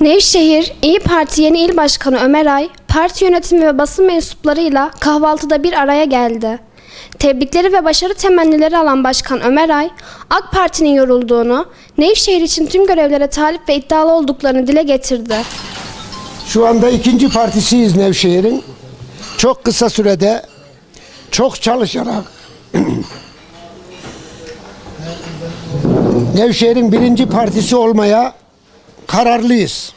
Nevşehir İyi Parti yeni il başkanı Ömer Ay, parti yönetimi ve basın mensuplarıyla kahvaltıda bir araya geldi. Tebrikleri ve başarı temennileri alan Başkan Ömer Ay, AK Parti'nin yorulduğunu, Nevşehir için tüm görevlere talip ve iddialı olduklarını dile getirdi. Şu anda ikinci partisiyiz Nevşehir'in. Çok kısa sürede çok çalışarak Nevşehir'in birinci partisi olmaya kararlıyız.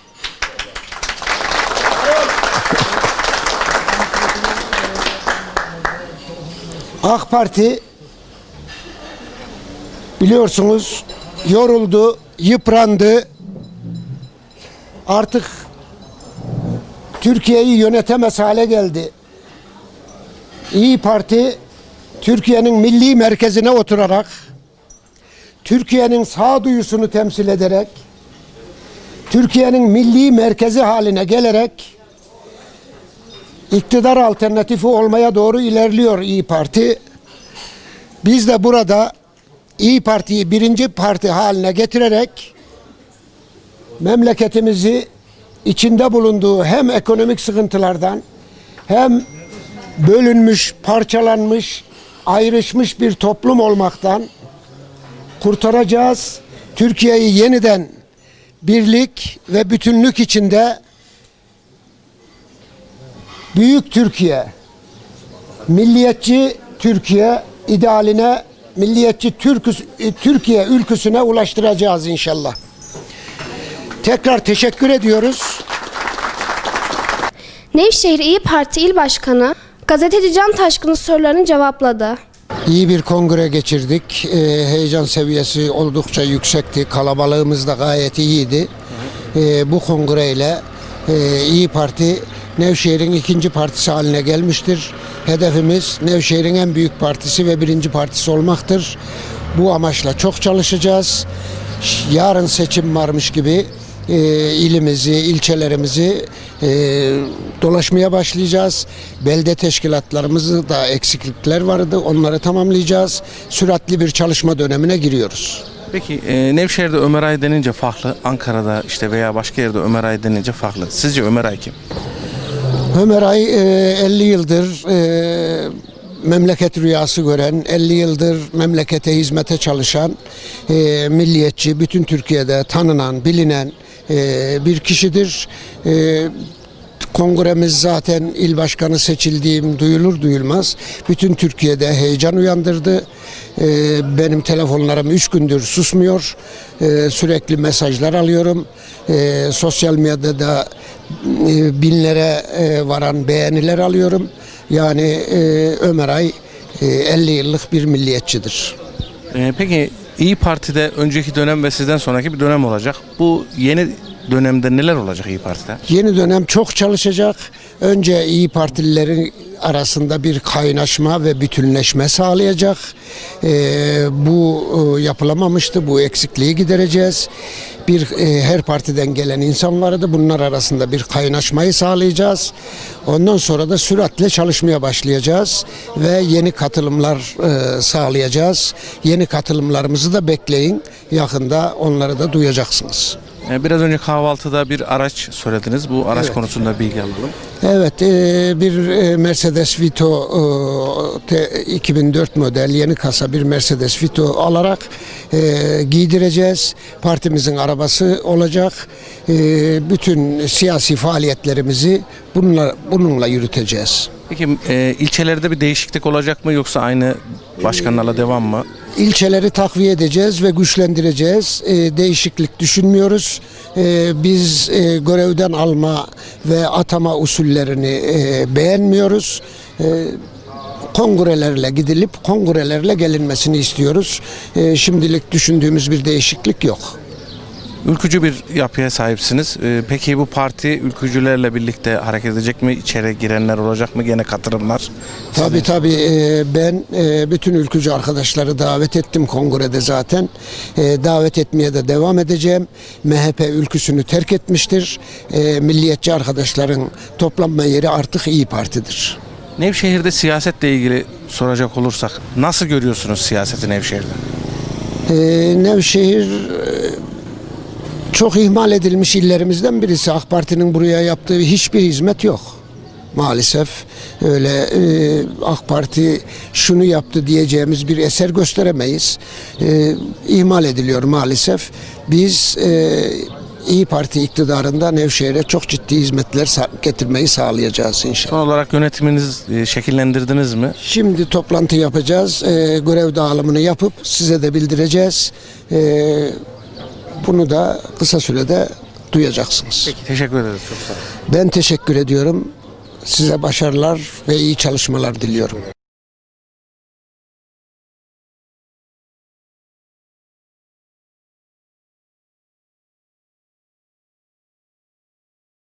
AK Parti biliyorsunuz yoruldu, yıprandı. Artık Türkiye'yi yönetemez hale geldi. İyi Parti Türkiye'nin milli merkezine oturarak Türkiye'nin sağduyusunu temsil ederek Türkiye'nin milli merkezi haline gelerek iktidar alternatifi olmaya doğru ilerliyor İyi Parti. Biz de burada İyi Parti'yi birinci parti haline getirerek memleketimizi içinde bulunduğu hem ekonomik sıkıntılardan hem bölünmüş, parçalanmış, ayrışmış bir toplum olmaktan kurtaracağız. Türkiye'yi yeniden birlik ve bütünlük içinde büyük Türkiye, milliyetçi Türkiye idealine, milliyetçi Türküs, Türkiye ülküsüne ulaştıracağız inşallah. Tekrar teşekkür ediyoruz. Nevşehir İyi Parti İl Başkanı, gazeteci Can Taşkın'ın sorularını cevapladı. İyi bir kongre geçirdik. Ee, heyecan seviyesi oldukça yüksekti. Kalabalığımız da gayet iyiydi. Ee, bu kongreyle e, İyi Parti Nevşehir'in ikinci partisi haline gelmiştir. Hedefimiz Nevşehir'in en büyük partisi ve birinci partisi olmaktır. Bu amaçla çok çalışacağız. Yarın seçim varmış gibi e, ilimizi, ilçelerimizi e, dolaşmaya başlayacağız. Belde teşkilatlarımızı da eksiklikler vardı. Onları tamamlayacağız. Süratli bir çalışma dönemine giriyoruz. Peki e, Nevşehir'de Ömer Ay denince farklı, Ankara'da işte veya başka yerde Ömer Ay denince farklı. Sizce Ömer Ay kim? Ömer Ay e, 50 yıldır e, memleket rüyası gören, 50 yıldır memlekete hizmete çalışan, e, milliyetçi, bütün Türkiye'de tanınan, bilinen bir kişidir. E, Kongremiz zaten il başkanı seçildiğim duyulur duyulmaz. Bütün Türkiye'de heyecan uyandırdı. Ee, benim telefonlarım üç gündür susmuyor. Ee, sürekli mesajlar alıyorum. Ee, sosyal medyada e, binlere e, varan beğeniler alıyorum. Yani e, Ömer Ay e, 50 yıllık bir milliyetçidir. E, peki İyi Parti'de önceki dönem ve sizden sonraki bir dönem olacak. Bu yeni dönemde neler olacak İyi Parti'de? Yeni dönem çok çalışacak. Önce iyi Partililerin arasında bir kaynaşma ve bütünleşme sağlayacak. Ee, bu e, yapılamamıştı. Bu eksikliği gidereceğiz. Bir e, her partiden gelen insanları da bunlar arasında bir kaynaşmayı sağlayacağız. Ondan sonra da süratle çalışmaya başlayacağız ve yeni katılımlar e, sağlayacağız. Yeni katılımlarımızı da bekleyin. Yakında onları da duyacaksınız. E, biraz önce kahvaltıda bir araç söylediniz. Bu araç konusunda bilgi alalım. Evet, e, bir e, Mercedes Vito e, te- 2004 model yeni kasa bir Mercedes Vito alarak e, giydireceğiz. Partimizin arabası olacak. E, bütün siyasi faaliyetlerimizi bununla bununla yürüteceğiz. Peki e, ilçelerde bir değişiklik olacak mı yoksa aynı başkanlarla devam mı? İlçeleri takviye edeceğiz ve güçlendireceğiz. E, değişiklik düşünmüyoruz. E, biz e, görevden alma ve atama usullerini e, beğenmiyoruz. E, kongrelerle gidilip kongrelerle gelinmesini istiyoruz. E, şimdilik düşündüğümüz bir değişiklik yok. Ülkücü bir yapıya sahipsiniz. E, peki bu parti ülkücülerle birlikte hareket edecek mi? İçeri girenler olacak mı? Gene katılımlar. Tabii tabii e, ben e, bütün ülkücü arkadaşları davet ettim kongrede zaten. E, davet etmeye de devam edeceğim. MHP ülküsünü terk etmiştir. E, milliyetçi arkadaşların toplanma yeri artık İyi Parti'dir. Nevşehir'de siyasetle ilgili soracak olursak nasıl görüyorsunuz siyaseti Nevşehir'de? E, Nevşehir Çok ihmal edilmiş illerimizden birisi. AK Parti'nin buraya yaptığı hiçbir hizmet yok. Maalesef öyle e, AK Parti şunu yaptı diyeceğimiz bir eser gösteremeyiz. E, ihmal ediliyor maalesef. Biz e, İyi Parti iktidarında Nevşehir'e çok ciddi hizmetler getirmeyi sağlayacağız inşallah. Son olarak yönetiminiz e, şekillendirdiniz mi? Şimdi toplantı yapacağız. E, görev dağılımını yapıp size de bildireceğiz. E, bunu da kısa sürede duyacaksınız. Peki teşekkür ederiz çok sağ olun. Ben teşekkür ediyorum. Size başarılar ve iyi çalışmalar diliyorum.